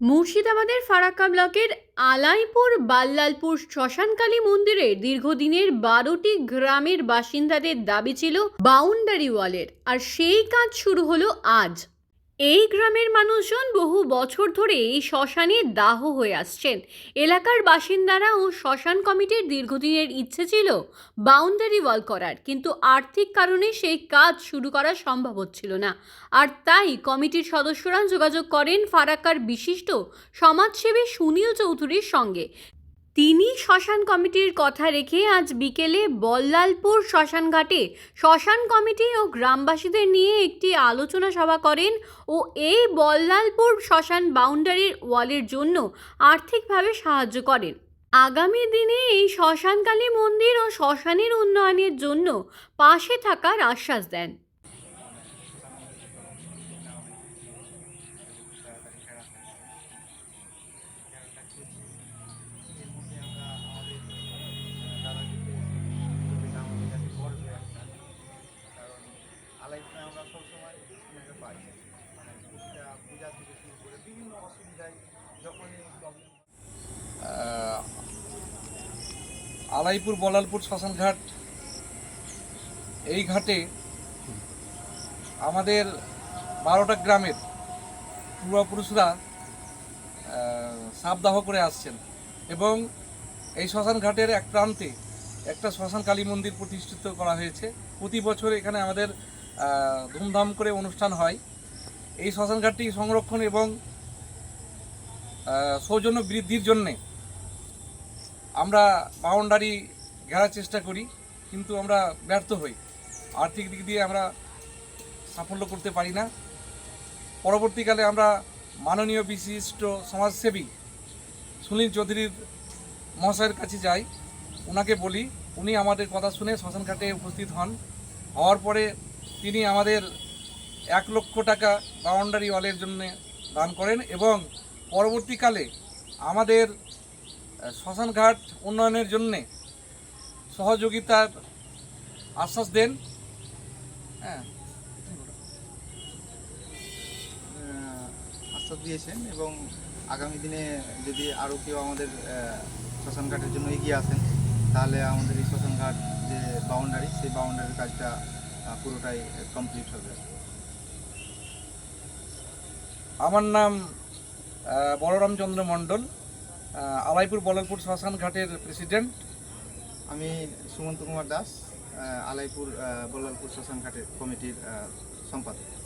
মুর্শিদাবাদের ফারাক্কা ব্লকের আলাইপুর বাল্লালপুর শ্মশানকালী মন্দিরের দীর্ঘদিনের বারোটি গ্রামের বাসিন্দাদের দাবি ছিল বাউন্ডারি ওয়ালের আর সেই কাজ শুরু হলো আজ। এই গ্রামের মানুষজন বহু বছর ধরে এই শ্মশানে দাহ হয়ে আসছেন। এলাকার বাসিন্দারা ও শ্মশান কমিটির দীর্ঘদিনের ইচ্ছে ছিল বাউন্ডারি ওয়াল করার, কিন্তু আর্থিক কারণে সেই কাজ শুরু করা সম্ভব হচ্ছিল না। আর তাই কমিটির সদস্যরা যোগাযোগ করেন ফারাক্কার বিশিষ্ট সমাজসেবী সুনীল চৌধুরীর সঙ্গে। তিনি শ্মশান কমিটির কথা রেখে আজ বিকেলে বল্লালপুর শ্মশানঘাটে শ্মশান কমিটি ও গ্রামবাসীদের নিয়ে একটি আলোচনা সভা করেন ও এই বল্লালপুর শ্মশান বাউন্ডারির ওয়ালের জন্য আর্থিকভাবে সাহায্য করেন। আগামী দিনে এই শ্মশানকালী মন্দির ও শ্মশানের উন্নয়নের জন্য পাশে থাকার আশ্বাস দেন। আলাইপুর বলালপুর শ্মশানঘাট, এই ঘাটে আমাদের বারোটা গ্রামের পূর্বপুরুষরা সাবদাহ করে আসছেন এবং এই শ্মশান ঘাটের এক প্রান্তে একটা শ্মশান কালী মন্দির প্রতিষ্ঠিত করা হয়েছে। প্রতি বছর এখানে আমাদের ধুমধাম করে অনুষ্ঠান হয়। এই শ্মশান ঘাটটি সংরক্ষণ এবং সৌজন্য বৃদ্ধির জন্যে আমরা বাউন্ডারি ঘেরার চেষ্টা করি, কিন্তু আমরা ব্যর্থ হই। আর্থিক দিক দিয়ে আমরা সাফল্য করতে পারি না। পরবর্তীকালে আমরা মাননীয় বিশিষ্ট সমাজসেবী সুনীল চৌধুরীর মহাশয়ের কাছে যাই। ওনাকে বলি, উনি আমাদের কথা শুনে শ্মশানঘাটে উপস্থিত হন। হওয়ার পরে তিনি আমাদের এক লক্ষ টাকা বাউন্ডারি ওয়ালের জন্য দান করেন এবং পরবর্তীকালে আমাদের শ্মশানঘাট উন্নয়নের জন্যে সহযোগিতার আশ্বাস দেন। হ্যাঁ। আশ্বাস দিয়েছেন এবং আগামী দিনে যদি আরও কেউ আমাদের শ্মশানঘাটের জন্য এগিয়ে আসেন তাহলে আমাদের এই শ্মশানঘাট যে বাউন্ডারি সেই বাউন্ডারির কাজটা পুরোটাই কমপ্লিট হবে। আমার নাম বলরামচন্দ্র মণ্ডল আহ, আলাইপুর বলালপুর শ্মশান ঘাটের প্রেসিডেন্ট আমি সুমন্ত কুমার দাস আলাইপুর আহ, শ্মশান ঘাটের কমিটির সম্পাদক।